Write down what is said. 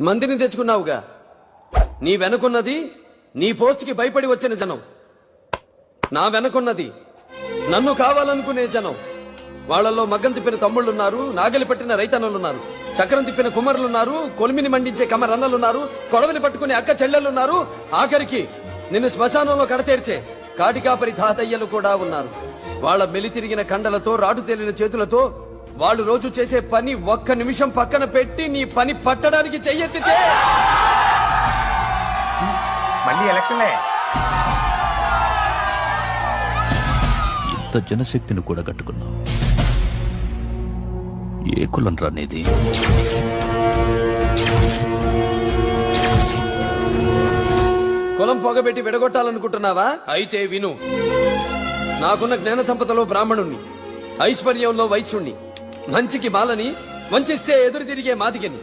మందిని తెచ్చుకున్నావుగా. నీ వెనకున్నది నీ పోస్ట్కి భయపడి వచ్చిన జనం. నా వెనకున్నది నన్ను కావాలనుకునే జనం. వాళ్ళల్లో మగ్గం తిప్పిన తమ్ముళ్ళున్నారు నాగలి పట్టిన రైతన్నలున్నారు చక్రం తిప్పిన కుమ్మరులున్నారు కొలిమిని మండించే కమరన్నలున్నారు కొడవని పట్టుకునే అక్క చెల్లెలున్నారు ఆఖరికి నిన్ను శ్మశానంలో కడతేర్చే కాటికాపరి తాతయ్యలు కూడా ఉన్నారు. వాళ్ళ మెలితిరిగిన కండలతో రాటు తేలిన చేతులతో వాళ్ళు రోజు చేసే పని ఒక్క నిమిషం పక్కన పెట్టి నీ పని పట్టడానికి చెయ్యెత్తితే. మళ్ళీ ఎలక్షన్లే. ఇంత జనశక్తిని కూడా కట్టుకున్నావు. ఏ కులం రానేది కులం పొగబెట్టి విడగొట్టాలనుకుంటున్నావా? అయితే విను. నాకున్న జ్ఞాన సంపదలో బ్రాహ్మణుణ్ణి ఐశ్వర్యంలో వైశ్యుణ్ణి మంచికి బాలని వంచిస్తే ఎదురు తిరిగే మాదిగని.